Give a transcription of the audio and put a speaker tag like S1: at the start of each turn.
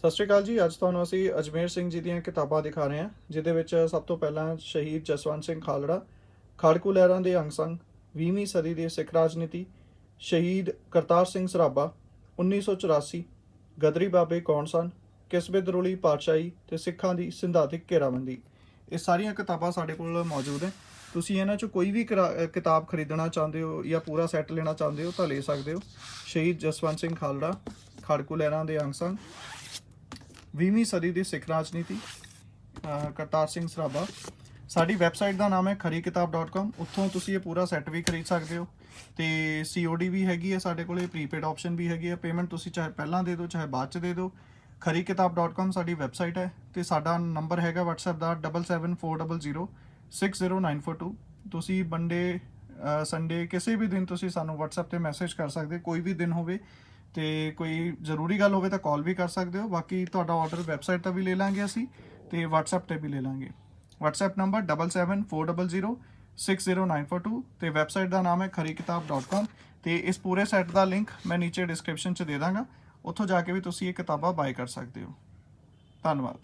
S1: ਸਤਿ ਸ਼੍ਰੀ ਅਕਾਲ ਜੀ, ਅੱਜ ਤੁਹਾਨੂੰ ਅਸੀਂ ਅਜਮੇਰ ਸਿੰਘ ਜੀ ਦੀਆਂ ਕਿਤਾਬਾਂ ਦਿਖਾ ਰਹੇ ਹਾਂ, ਜਿਹਦੇ ਵਿੱਚ ਸਭ ਤੋਂ ਪਹਿਲਾਂ ਸ਼ਹੀਦ ਜਸਵੰਤ ਸਿੰਘ ਖਾਲੜਾ ਖਾੜਕੂ ਲਹਿਰਾਂ ਦੇ ਅੰਗ ਸੰਗ 20ਵੀਂ ਸਦੀ ਦੀ ਸਿੱਖ ਰਾਜਨੀਤੀ, ਸ਼ਹੀਦ ਕਰਤਾਰ ਸਿੰਘ ਸਰਾਭਾ 1984 ਗਦਰੀ ਬਾਬੇ ਕੌਣ ਸਨ ਕਿਸਬੇ ਦਰੁਲੀ ਪਾਤਸ਼ਾਹੀ ਤੇ ਸਿੱਖਾਂ ਦੀ ਸਿੰਧਾਤਿਕ ਘੇਰਾਬੰਦੀ। ਇਹ ਸਾਰੀਆਂ ਕਿਤਾਬਾਂ ਸਾਡੇ ਕੋਲ ਮੌਜੂਦ ਹੈ ਤੁਸੀਂ ਇਹਨਾਂ ਚੋਂ ਕੋਈ ਵੀ ਕਿਰਾ- ਕਿਤਾਬ ਖਰੀਦਣਾ ਚਾਹੁੰਦੇ ਹੋ ਜਾਂ ਪੂਰਾ ਸੈੱਟ ਲੈਣਾ ਚਾਹੁੰਦੇ ਹੋ ਤਾਂ ਲੈ ਸਕਦੇ ਹੋ। ਸ਼ਹੀਦ ਜਸਵੰਤ ਸਿੰਘ ਖਾਲੜਾ ਖਾੜਕੂ ਲਹਿਰਾਂ ਦੇ ਅੰਗ ਸੰਗ 20ਵੀਂ ਸਦੀ ਦੀ ਸਿੱਖ ਰਾਜਨੀਤੀ ਕਰਤਾਰ ਸਿੰਘ ਸਰਾਭਾ। ਸਾਡੀ ਵੈਬਸਾਈਟ ਦਾ ਨਾਮ ਹੈ ਖਰੀਕਿਤਾਬ.com ਉੱਥੋਂ ਤੁਸੀਂ ਇਹ ਪੂਰਾ ਸੈੱਟ ਵੀ ਖਰੀਦ ਸਕਦੇ ਹੋ। ਤੇ COD ਵੀ ਹੈਗੀ ਹੈ ਸਾਡੇ ਕੋਲੇ ਪ੍ਰੀਪੇਡ ਆਪਸ਼ਨ ਵੀ ਹੈਗੀ ਹੈ। ਪੇਮੈਂਟ ਤੁਸੀਂ ਚਾਹੇ ਪਹਿਲਾਂ ਦੇ ਦਿਓ ਚਾਹੇ ਬਾਅਦ ਚ ਦੇ ਦਿਓ। ਖਰੀਕਿਤਾਬ.com ਸਾਡੀ ਵੈਬਸਾਈਟ ਹੈ ਤੇ ਸਾਡਾ ਨੰਬਰ ਹੈਗਾ WhatsApp ਦਾ 7740060942 ਤੁਸੀਂ ਬੰਡੇ ਸੰਡੇ ਕਿਸੇ ਵੀ ਦਿਨ ਤੁਸੀਂ ਸਾਨੂੰ WhatsApp ਤੇ ਮੈਸੇਜ ਕਰ ਸਕਦੇ ਹੋ, ਕੋਈ ਵੀ ਦਿਨ ਹੋਵੇ ਤੇ ਕੋਈ ਜ਼ਰੂਰੀ ਗੱਲ ਹੋਵੇ ਤਾਂ ਕਾਲ ਵੀ ਕਰ ਸਕਦੇ ਹੋ। ਬਾਕੀ ਤੁਹਾਡਾ ਆਰਡਰ ਵੈਬਸਾਈਟ ਤੇ ਵੀ ਲੈ ਲਾਂਗੇ ਅਸੀਂ ਤੇ WhatsApp ਤੇ ਵੀ ਲੈ ਲਾਂਗੇ। WhatsApp ਨੰਬਰ 7740060942 ਤੇ ਵੈਬਸਾਈਟ ਦਾ ਨਾਮ ਹੈ ਖਰੀਕਿਤਾਬ.com ਤੇ ਇਸ ਪੂਰੇ ਸੈੱਟ ਦਾ ਲਿੰਕ ਮੈਂ ਨੀਚੇ ਡਿਸਕ੍ਰਿਪਸ਼ਨ 'ਚ ਦੇ ਦਾਂਗਾ। ਉੱਥੋਂ ਜਾ ਕੇ ਵੀ ਤੁਸੀਂ ਇਹ ਕਿਤਾਬਾਂ ਬਾਏ ਕਰ ਸਕਦੇ ਹੋ। ਧੰਨਵਾਦ।